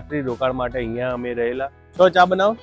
રાત્રિ રોકાણ માટે અહીંયા અમે રહેલા. છો ચા બનાવો.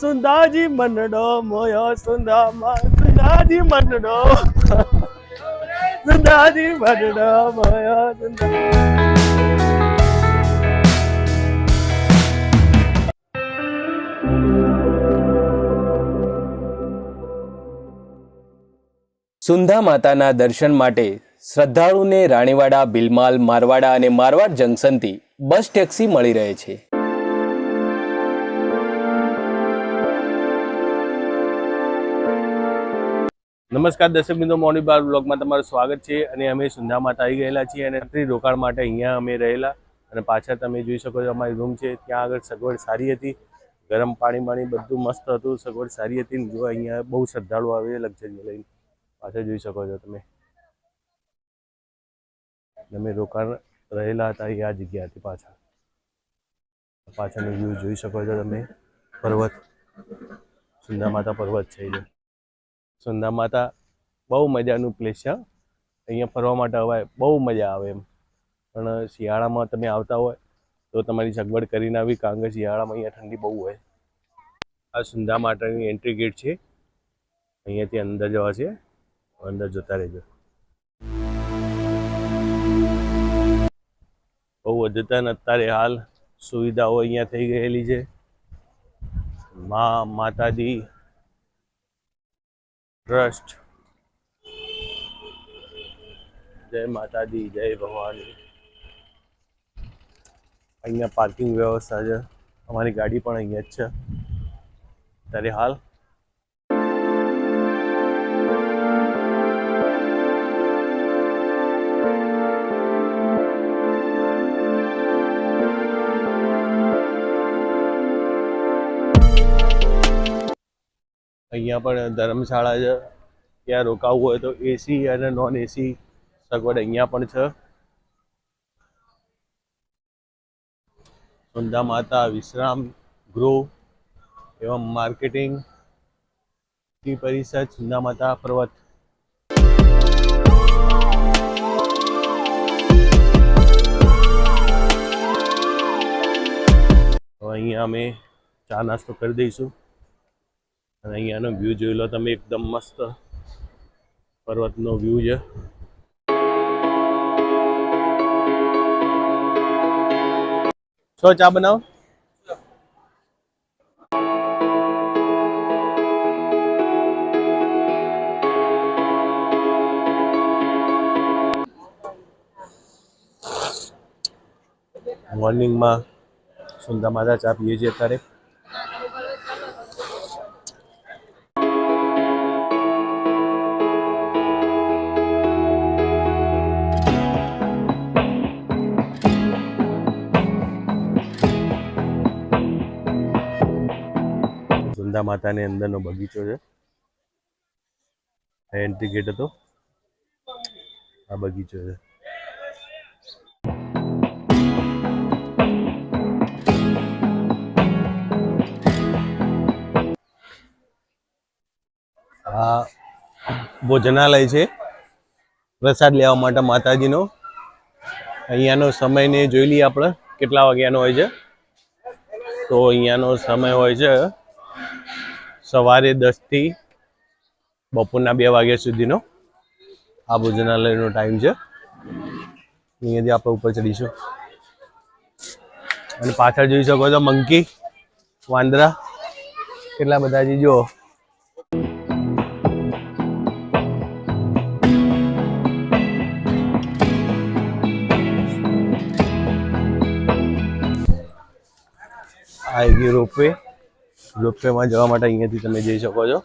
સુંદાજી મનડો મોયો સુંદામાં, સુંદાજી મનડો સુંદાજી મનડો મોયો સુંદા સુંધા માતાના દર્શન માટે શ્રદ્ધાળુને રાણીવાડા, બિલમાલ, મારવાડા અને મારવાડ જંકશનથી બસ ટેક્સી મળી રહે છે. નમસ્કાર દર્શક મિત્રો, મોર્નિંગ બાર બ્લોગમાં તમારું સ્વાગત છે અને અમે સુંધા માતા આવી ગયેલા છીએ અને રાત્રિ રોકાણ માટે અહીંયા અમે રહેલા અને પાછળ તમે જોઈ શકો છો અમારી રૂમ છે, ત્યાં આગળ સગવડ સારી હતી, ગરમ પાણી પાણી બધું મસ્ત હતું, સગવડ સારી હતી જો અહીંયા બહુ શ્રદ્ધાળુ આવે લક્ઝરી લઈને. પાછળ જોઈ શકો છો તમે. અમે રોકાણ રહેલા હતા એ આ જગ્યા હતી પાછળ. પાછળનો વ્યૂ જોઈ શકો છો તમે. પર્વત. સુંદા માતા પર્વત છે એ. સુંદા માતા બહુ મજાનું પ્લેસ છે. અહીંયા ફરવા માટે હવે બહુ મજા આવે એમ. પણ શિયાળામાં તમે આવતા હોય તો તમારી સગવડ કરીને આવી કારણ કે શિયાળામાં અહીંયા ઠંડી બહુ હોય. આ સુંદા એન્ટ્રી ગેટ છે. અહીંયાથી અંદર જવા છે. અંદર જતા રહેજો. બહુ અદ્યતન અત્યારે હાલ સુવિધાઓ અહીંયા થઈ ગયેલી છે. મા માતાજી ટ્રસ્ટ. જય માતાજી, જય ભવાની. અહીંયા પાર્કિંગ વ્યવસ્થા છે. અમારી ગાડી પણ અહીંયા જ છે. ત્યારે હાલ અહીંયા પણ ધર્મશાળા છે. ત્યાં રોકાવું હોય તો એસી અને નોન એસી સગવડ અહીંયા પણ છે. સુંદા માતા, વિશ્રામ ગૃહ એવમ માર્કેટિંગ પરિષદ સુંદા માતા પર્વત. અહીંયા અમે ચા નાસ્તો કરી દઈશું. અને અહીંયાનો વ્યૂ જોઈ લો તમે, એકદમ મસ્ત પર્વતનો વ્યૂ છે. છો ચા બનાવો? મોર્નિંગમાં સુંદર માતા ચા પીએ છીએ અત્યારે. સુંદા માતાની અંદરનો બગીચો છે. એન્ટ્રી ગેટ હતો. આ બગીચો છે. આ ભોજનાલય છે. પ્રસાદ લેવા માટે માતાજીનો. અહીંયાનો સમયને જોઈ લઈએ આપણે, કેટલા વાગ્યાનો હોય છે. તો અહીંયાનો સમય હોય છે સવારે દસથી બપોરના બે વાગ્યા સુધીનો આ ભોજનાલયનો ટાઈમ છે. અહીંયાથી આપણે ઉપર ચડીશું. અને પાછળ જોઈ શકો છો મંકી, વાંદરા, કેટલા બધા જે જો આવી ગયું રોપવે. રોપવેમાં જવા માટે અહીંયાથી તમે જઈ શકો છો.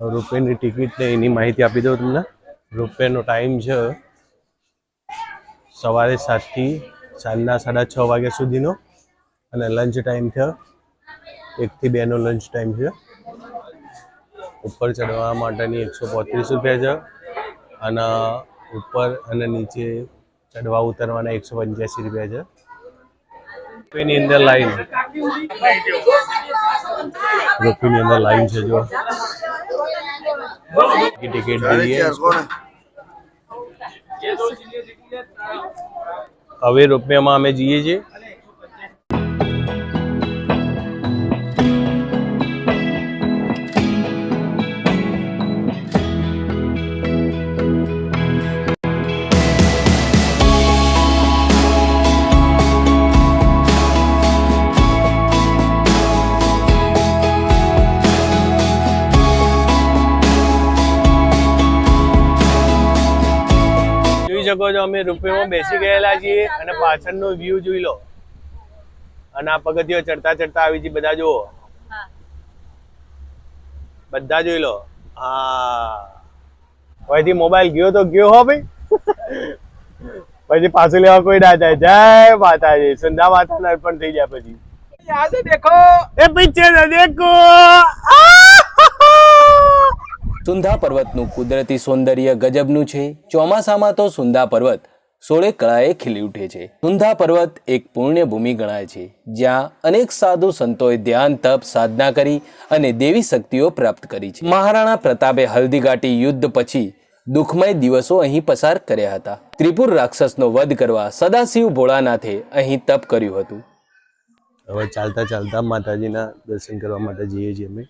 રોપવેની ટિકિટ ને એની માહિતી આપી દઉં તમને. રોપવેનો ટાઈમ છે સવારે સાતથી સાંજના સાડા છ વાગ્યા સુધીનો અને લંચ ટાઈમ છે એકથી બેનો લંચ ટાઈમ છે. ઉપર ચડવા માટેની એકસો પોત્રીસ રૂપિયા છે અને ઉપર અને નીચે ચડવા ઉતરવાના એકસો પંચ્યાસી રૂપિયા છે. રોપવેની અંદર લાઈન. રોપવેની અંદર લાઈન છે જો. ટિકિટ જોઈએ. હવે રોપવેમાં અમે જઈએ છીએ. જોઈ શકો છો અમે રૂપિયામાં બેસી ગયેલા છીએ અને પાછળનો વ્યૂ જોઈ લો. અને આ પગથિયો ચડતા ચડતા આવી છે બધા જુઓ. બધા જોઈ લો. હા. અહીંથી મોબાઈલ ગયો તો ગયો હો ભાઈ. પછી પાછું લેવા કોઈ ના થાય જય માતાજી. સંધા માતાના અર્પણ થઈ જાય પછી. દેખો એ પિક્ચર દેખો. આ! સુંધા પર્વતનું કુદરતી સૌંદર્ય ગજબનું છે. ચોમાસામાં તો સુંધા પર્વત સોળે કળાએ ખીલી ઉઠે છે. સુંધા પર્વત એક પુણ્યભૂમિ ગણાય છે, જ્યાં અનેક સાધુ સંતોએ ધ્યાન, તપ, સાધના કરી અને દેવી શક્તિઓ પ્રાપ્ત કરી છે. મહારાણા પ્રતાપે હલ્દીઘાટી યુદ્ધ પછી દુઃખમય દિવસો અહીં પસાર કર્યા હતા. ત્રિપુર રાક્ષસનો વધ કરવા સદાશિવ ભોળાનાથે અહીં તપ કર્યું હતું. હવે ચાલતા ચાલતા માતાજીના દર્શન કરવા માટે જઈએ છીએ અમે.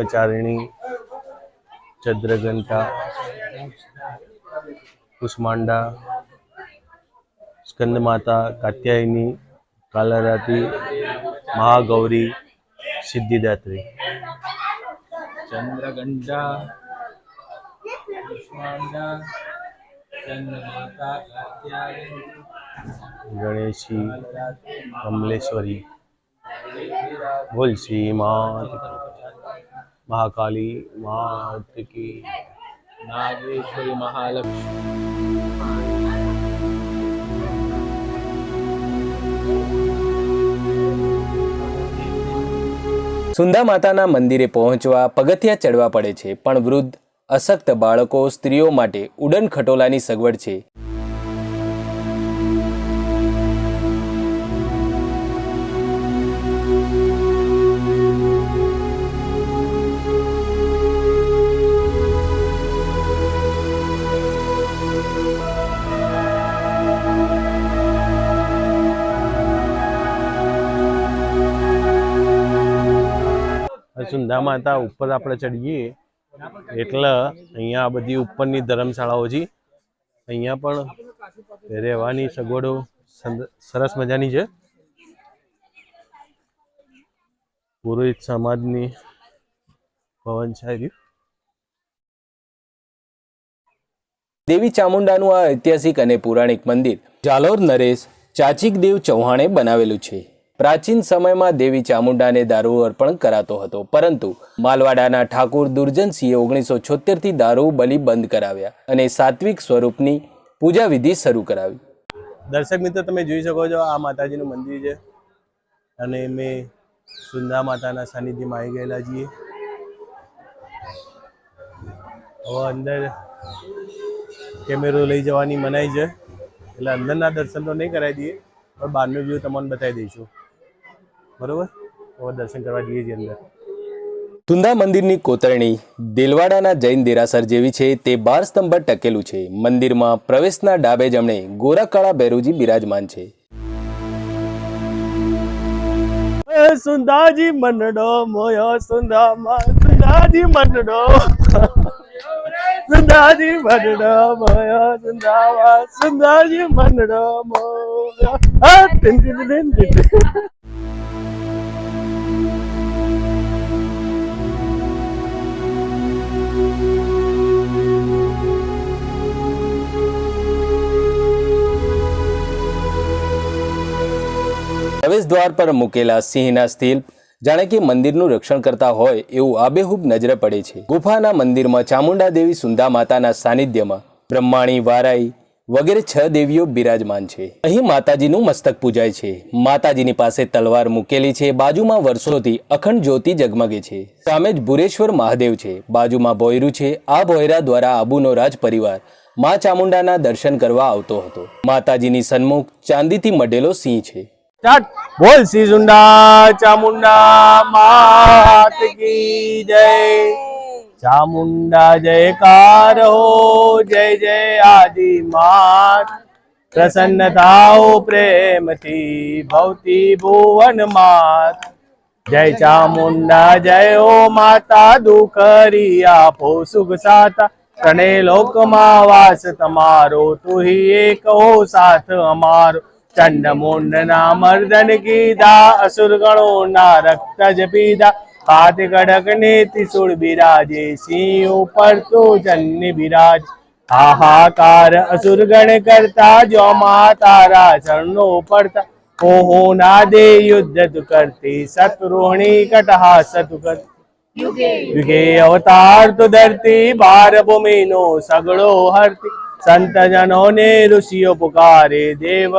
બ્રહ્મચારિણી ચંદ્રઘંટા કુષ્માંડા સ્કંદમાતા કાત્યાયની કાલારાતી મહાગૌરી સિદ્ધિદાત્રી. ચંદ્રઘંટા કુષ્માંડા ગણેશી કમલેશ્વરી. બોલ માતા મહાકાલી માતકી નાગેશ્વરી મહાલક્ષ્મી. સુંદા માતાના મંદિરે પહોંચવા પગથિયા ચડવા પડે છે, પણ વૃદ્ધ અશક્ત બાળકો સ્ત્રીઓ માટે ઉડન ખટોલાની સગવડ છે. સુંદા માતા ઉપર આપણે ચડીએ. એટલે અહીંયા આ બધી ઉપરની ધર્મશાળાઓ છે. અહીંયા પણ રહેવાની સગવડો સરસ મજાની છે. પુરોહિત સમાજની ભવન છે દેવી ચામુંડાનું આ ઐતિહાસિક અને પૌરાણિક મંદિર જાલોર નરેશ ચાચીક દેવ ચૌહાણે બનાવેલું છે. પ્રાચીન સમયમાં દેવી ચામુંડાને દારૂ અર્પણ કરાતો હતો. પરંતુ માલવાડાના ઠાકુર દુર્જનસિંહે ઓગણીસો છોતેરથી દારૂ બલિ બંધ કરાવ્યા અને સાત્વિક સ્વરૂપની પૂજા વિધિ શરૂ કરાવી. દર્શક મિત્રો, તમે જોઈ શકો છો, આ માતાજીનું મંદિર છે અને મેં સુંદા માતાના સાનિધ્યમાં આવી ગયેલા છીએ. હવે અંદર કેમેરો લઈ જવાની મનાઈ છે. એટલે અંદરના દર્શન તો નહીં કરાવી દઈએ, પણ બહારનું વ્યૂ તમને બતાવી દઈશું. બરોબર? હવે દર્શન કરવા જઈએ છીએ અંદર. તુંદા મંદિરની કોતરણી દેલવાડાના જૈન દેરાસર જેવી છે તે બાર સ્તંભ ટકેલું છે. મંદિરમાં પ્રવેશના ડાબે જમણે ગોરાકાળા બેરુજી બિરાજમાન છે. સુંદાજી મનડો મોયો સુંદામાં સુંદાજી મનડો સુંદાજી મનડો મોયો સુંદામાં સુંદાજી મનડો મોયો. પ્રવેશ દ્વાર પર મૂકેલા સિંહના શિલ્પ જાણે કે મંદિરનું રક્ષણ કરતા હોય એવું આબેહૂબ નજરે પડે છે. ગુફાના મંદિરમાં ચામુંડા દેવી સુંદા માતાના સાનિધ્યમાં બ્રહ્માણી વારાઈ વગેરે છ દેવીઓ બિરાજમાન છે. અહીં માતાજીનું મસ્તક પૂજાય છે. માતાજીની પાસે તલવાર મૂકેલી છે. બાજુમાં વર્ષોથી અખંડ જ્યોતિ જગમગે છે. સામે જ ભુરેશ્વર મહાદેવ છે. બાજુમાં ભોયરું છે. આ ભોયરા દ્વારા આબુનો રાજ પરિવાર મા ચામુંડાના દર્શન કરવા આવતો હતો. માતાજીની સન્મુખ ચાંદીથી મઢેલો સિંહ છે. સ્ટાર્ટ બોલ શ્રી ચામુંડા માત કી જય. ચામુંડા જયકાર હો, જય જય આદિ માત. પ્રસન્ન પ્રેમથી ભવતી ભુવન માત. જય ચામુંડા, જય ઓ માતા દુખરી આપો સુખ સાતા. તને લોકમાં વાસ તમારો તું એક હો સાથ અમારો. ચંડ મુંડ ના મર્દન કીધા અસુર ગણો ના રક્ત જ પીધા હાથ કડક ને ત્રિશુળ બિરાજે સિંહ ઉપર તો જન્ની બિરાજ હાહાકાર અસુર ગણ કરતા જો મા તારા ચરણો પડતા ઓહો ના દે યુદ્ધ તું કરતી શત્રુણી કટહા સતુ કરતી યુગે અવતાર તો ધરતી બાર ભૂમિ નો સગળો હરતી સંત જનોને ઋષિઓ પુકારે દેવ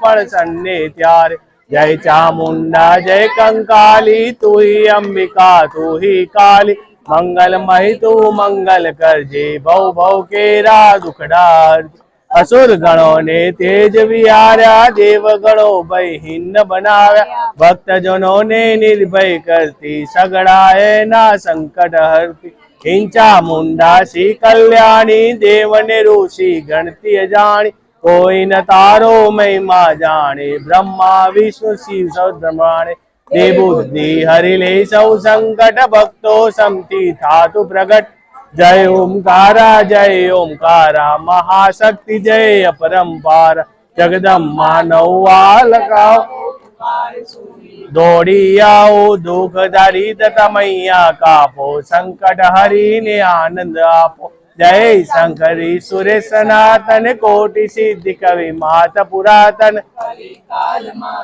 પણ સન્ને ત્યારે. જય ચામુંડા, જય કંકાલી, તુહી અંબિકા, તુહી કાલી. મંગલમય તું મંગલ કરજે, ભવ ભવ કેરા દુખડાર. અસુર ગણો ને તેજ વિહાર્યા દેવ ગણો ભય હિન્ન બનાવ્યા. ભક્તજનો ને નિર્ભય કરતી, સગડાએ ના સંકટ હરતી. હિંચા મુંડા શ્રી કલ્યાણી, દેવને ઋષિ ગણતી અજાણી. કોઈ ન તારો મહિમા જાણે, બ્રહ્મા, વિષ્ણુ, શિવ સૌદ્રમાણે દે બુદ્ધિ હરિલે સૌ સંકટ ભક્તો સમતી થાતુ પ્રગટ. જય ઓમકારા જય ઓમકારા, મહાશક્તિ, જય અપરંપાર. જગદમ્મા નૌવાલકાઓ દોડી આવો દુઃખ દરિદ તમૈયા કાપો, સંકટ હરીને આનંદ આપો. જય શંકરી સુરે સનાતન કોટી સિદ્ધિ કવિ, માત પુરાતન.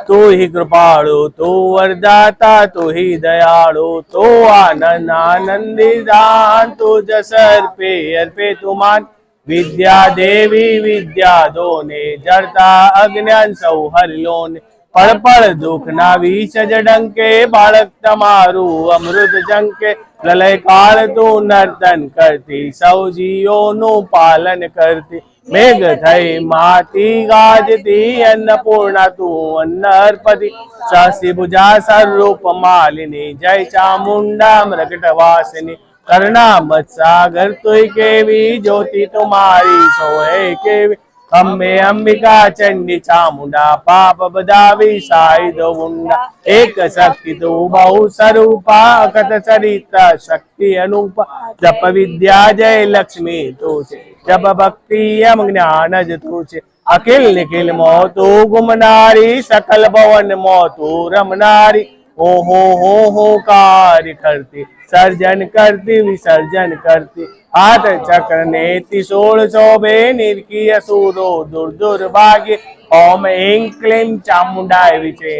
તું હિ કૃપાળુ, તું વરદાતા, તું હિ દયાળુ, તો આનંદ આનંદી દાન, તું જસ અર્પે અર્પે તુમાન વિદ્યા દેવી વિદ્યા દોને, જડતા અજ્ઞાન સૌ હરિલોને. પળ પળ દુઃખ ના વિષ જ બાળક તમારું અમૃત જંકે. પ્રલય કાળ તું નર્તન કરતી, સૌ જીવોનું પાલન કરતી. મેઘ થઈ માતી ગાજતી, અન્નપૂર્ણા તું અન્ન અર્પતી શાસ્ત્રી ભુજા સ્વરૂપ માલિની, જય ચામુંડા મૃગટ વાસિની. કરુણા મત્સાગર તુય કેવી, જ્યોતિ તુમારી સોય કેવી. અંબે અંબિકા ચંડી ચામુંડા, પાપ બધા વિસાઈ દો મુંડા એક શક્તિ તો બહુ સ્વરૂપા અકત ચરિત્ર શક્તિ અનુપા. જપ વિદ્યા જય લક્ષ્મી તું છે. જપ ભક્તિ એમ જ્ઞાન જ તું છે. અખિલ નિખિલ મો તું ગુમનારી, સકલ ભવન મો તું રમનારી ઓહો હો હો, કાર્ય કરતી. સર્જન કરતી, વિસર્જન કરતી. હાથ ચક્ર ને ત્રિશૂળ શોભે નિર્કીય સુરો દુર દુર ભાગ્ય ઓમ એમ ક્લેમ ચામુંડાય વિચે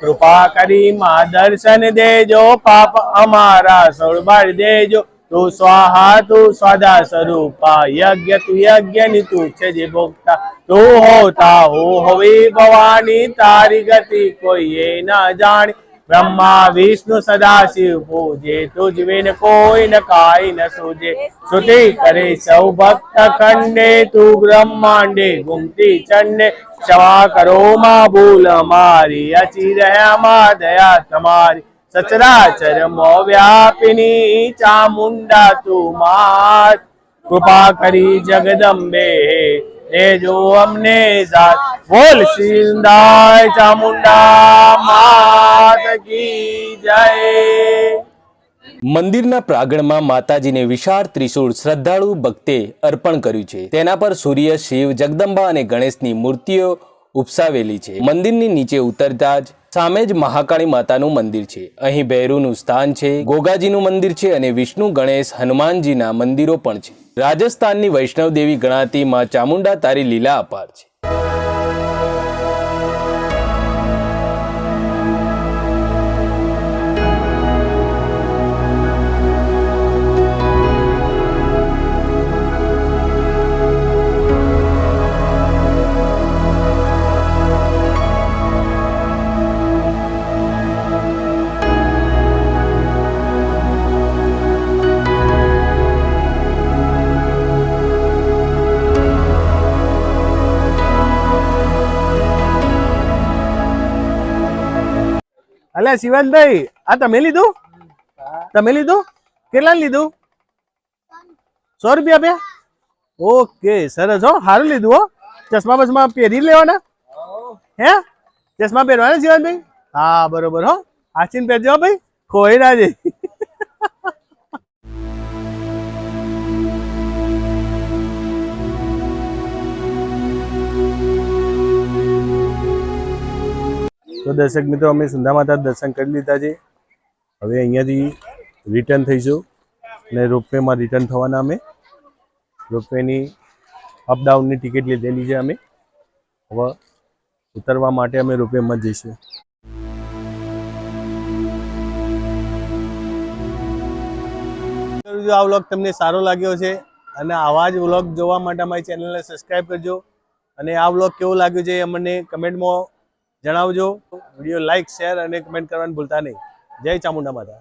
કૃપા કરી, માં દર્શન દેજો, પાપ અમારા સોળબાર દેજો. તું સ્વાહા, તું સ્વાદા સ્વરૂપા, યજ્ઞ, તું યજ્ઞની તું છે જે ભોગતા. તું હોતા હો, હવે ભવાની તારી ગતિ કોઈ એ ના જાણી. બ્રહ્મા વિષ્ણુ સદાશિવ પૂજે તુજ વિન કોઈ ન કાઈ ન સૂજે. સ્તુતિ કરે સૌ ભક્ત ખંડે, તું બ્રહ્માંડે ગુમતી ચંડે ક્ષમા કરો માં ભૂલ મારી અચી રહ્યા માં દયા તમારી. સચરાચર મો વ્યાપિની ચામુંડા તું માત કૃપા કરી જગદંબે દેજો અમને જાત. બોલ સિંદાય ચામુંડા માત જય. મંદિરના પ્રાંગણમાં માતાજીને વિશાળ ત્રિશૂળ શ્રદ્ધાળુ ભક્તે અર્પણ કર્યું છે. તેના પર સૂર્ય, શિવ, જગદંબા અને ગણેશની મૂર્તિઓ ઉપસાવેલી છે. મંદિરની નીચે ઉતરતા જ સામે જ મહાકાળી માતાનું મંદિર છે. અહીં ભૈરુનું સ્થાન છે, ગોગાજીનું મંદિર છે અને વિષ્ણુ, ગણેશ, હનુમાનજીના મંદિરો પણ છે. રાજસ્થાનની વૈષ્ણવ દેવી ગણાતી માં ચામુંડા તારી લીલા અપાર છે. અલ્યા શિવાનભાઈ, આ તમે લીધું? તમે લીધું? કેટલા લીધું? સો રૂપિયા બે? ઓકે, સરસ, હો સારું લીધું, હો. ચશ્મા બસમા પહેરી લેવાના? હે? ચશ્મા પહેરવાના શિવાનભાઈ? હા, બરોબર, હો. આચીન પહેરજો ભાઈ. ખોઈ ના જઈ તો દર્શક મિત્રો, અમે સુંદા માતા દર્શન કરી લીધા છે. હવે અહીંયાથી રિટર્ન થઈશું અને રોપવેમાં રિટર્ન થવાના અમે. રોપવેની અપડાઉનની ટિકિટ લીધેલી છે અમે. હવે ઉતરવા માટે અમે રોપવેમાં જઈશું. આ વ્લોગ તમને સારો લાગ્યો છે અને આવા જ વ્લોગ જોવા માટે અમારી ચેનલને સબસ્ક્રાઈબ કરજો. અને આ વ્લોગ કેવો લાગ્યો છે એ અમને કમેન્ટમાં જણાવજો. વીડિયો લાઇક શેર અને કમેન્ટ કરવાનું ભૂલતા નહીં. જય ચામુંડા માતા.